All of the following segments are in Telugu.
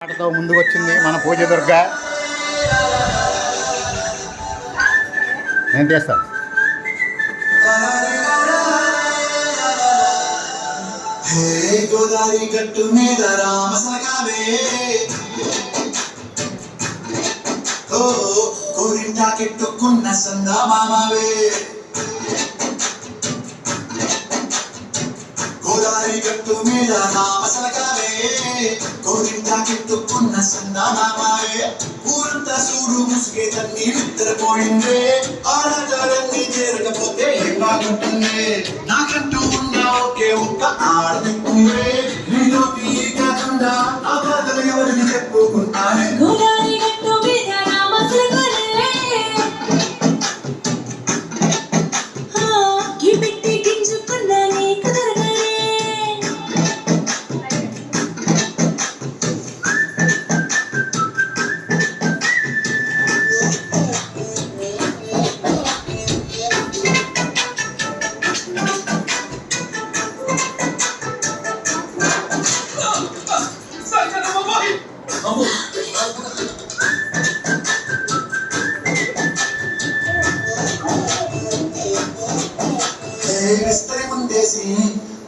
ఆటతో ముందుకు వచ్చింది మన పూజ దుర్గ. నేను చేస్తా హే గోదావరి గట్టు మీద రామసలకావే ఓ కోరింటా కెట్టుకున్న సందా మామవే. గోదావరి గట్టు మీద రామసలకావే కోరింటా కెట్టుకున్న సందా మామావే ఊరంతా సూడు ముసుగే తన్ని నిద్రపోయిందే. ఆడదారన్ని చేరకపోతే ఏం బాగుంటుంది నాకంటూ ఉన్న ఒకే ఒక్క ఆడది.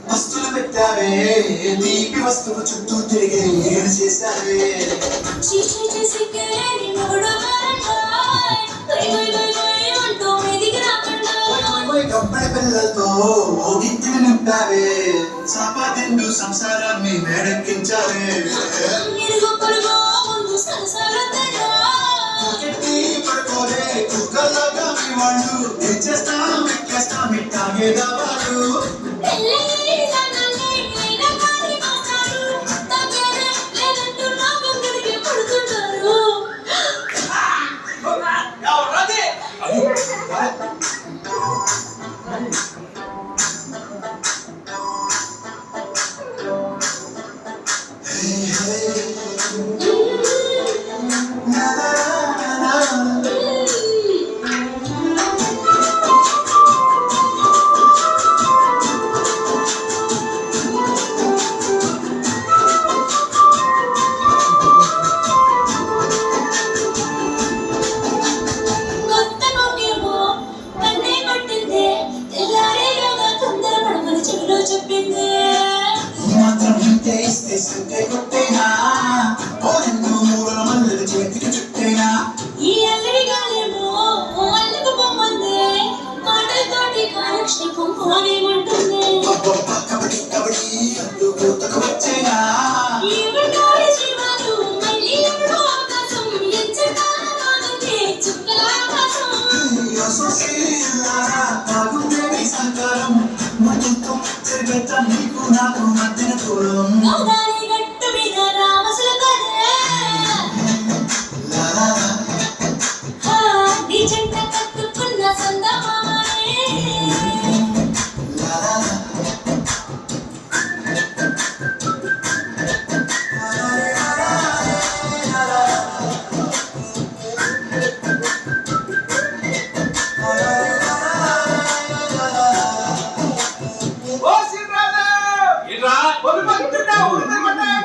వస్తువులు పెట్టావే. తీపి వస్తువు చుట్టూ తిరిగి ఏడు చేశావే. గబ్బడి పిల్లలతో నింపావే. సాపాదిండు సంసారాన్ని మేడెక్కించావే. పడుకోలే కుక్కలాగా మీ వాళ్ళు ఏం చేస్తాం ఎక్కేస్తాం ఇట్టాగే వాళ్ళు సింతే కొట్టేనా ఓ రెండు మూడు మల్లెలు చేతికి చుట్టేనా? ఈ అల్లరి గాలేమో ఓ అల్లకు పొమ్మంది మాటలతోటి కాలక్షేపం పోనేమంటుంది కబడి కబడి అంటూ కూతకు వచ్చేనా? ఆకాశం என்றால் ஒரு பக்கத்தில் ஒரு பக்கத்தில்